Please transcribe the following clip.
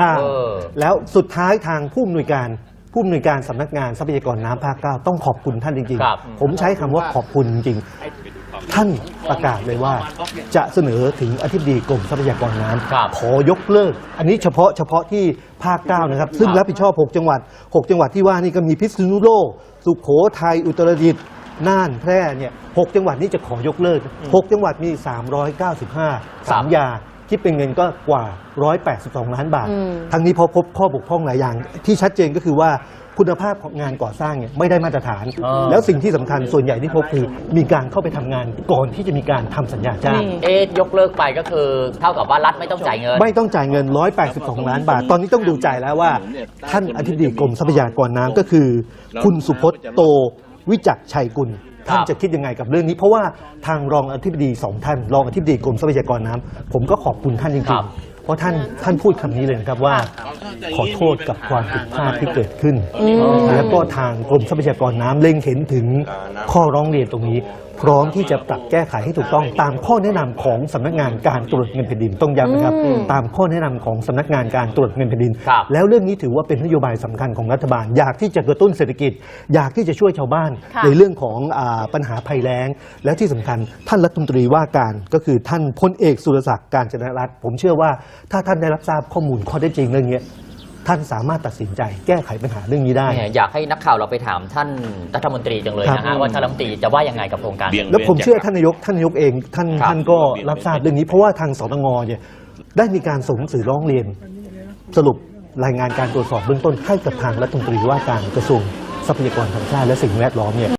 อ่าเออ แล้วสุดท้ายทางผู้อำนวยการผู้อำนวยการสำนักงานทรัพยากรน้ำภาคเก้าต้องขอบคุณท่านจริงครับ ๆ ผมใช้คำว่าขอบคุณจริงๆท่านประกาศเลยว่า จะเสนอถึงอธิบดีกรมทรัพยากรน้ครับำขอยกเลิก อันนี้เฉพาะเฉพาะที่ภาคเก้านะครับ ซึ่งรับผิดชอบ 6 จังหวัด 6 จังหวัดที่ว่านี่ก็มีพิษณุโลก สุโขทัยอุตรดิตถ์น่านแพร่เนี่ยหกจังหวัดนี้จะขอยกเลิก6จังหวัดมี 395สัญญา คิดเป็นเงินก็กว่า 182 ล้านบาท อืม ทั้งนี้เพราะพบข้อบกพร่องหลายอย่าง ที่ชัดเจนก็คือว่าคุณภาพของงานก่อสร้างเนี่ยไม่ได้มาตรฐาน อ๋อ แล้วสิ่งที่สำคัญส่วนใหญ่ที่พบคือมีการเข้าไปทำงานก่อนที่จะมีการทำสัญญาจ้าง นี่ เอ๊ะยกเลิกไปก็คือเท่ากับว่ารัฐไม่ต้องจ่ายเงิน ไม่ต้องจ่ายเงิน 182 ล้านบาท ตอนนี้ต้องดูใจแล้วว่า ท่านอธิบดีกรมทรัพยากรน้ำก็คือ คุณสุพจน์โตวิจักรชัยกุล ท่านจะคิดยังไงกับเรื่องนี้ เพราะว่าทางรองอธิบดีสองท่าน รองอธิบดีกรมทรัพยากรน้ำผมก็ขอบคุณท่านจคริรังบๆ เพราะท่านท่านพูดคำนี้เลยนะครับว่าขอโทษกับความผิดพลาดที่เกิดขึ้น แล้วก็ทางกรมทรัพยากรน้ำเล็งเห็นถึงข้อร้องเรียนตรงนี้ พร้อมที่จะปรับแก้ไขให้ถูกต้องตามข้อแนะนำของสำนักงานการตรวจเงินแผ่นดินต้องย้ำนะครับอืมตามข้อแนะนำของสำนักงานการตรวจเงินแผ่นดิน ครับ แล้วเรื่องนี้ถือว่าเป็นนโยบายสำคัญของรัฐบาล อยากที่จะกระตุ้นเศรษฐกิจ อยากที่จะช่วยชาวบ้าน ค่ะ ในเรื่องของอาปัญหาภัยแล้ง และที่สำคัญท่านรัฐมนตรีว่าการก็คือท่านพลเอกสุรศักดิ์การจนรัตน์ผมเชื่อว่าถ้าท่านได้รับทราบข้อมูลข้อเท็จจริงเรื่องนี้ท่านสามารถตัดสินใจแก้ไขปัญหาเรื่องนี้ได้แหมอยากให้นักข่าวเราไปถามท่านรัฐมนตรีจังเลยนะครัฮะบว่าท่านรัฐมนตรีจะว่ายังไงกับโครงการเบี่ยงแล้วผมเชื่อท่านนายกท่านนายกเองท่านครับท่านก็รับทราบเรื่องนี้เพราะว่าทางสตงเนี่ยได้มีการส่งหนังสือร้องเรียน สรุปรายงานการตรวจสอบเบื้องต้นให้กับทางรัฐมนตรีว่าการกระทรวงทรัพยากรธรรมชาติและสิ่งแวดล้อมเนี่ย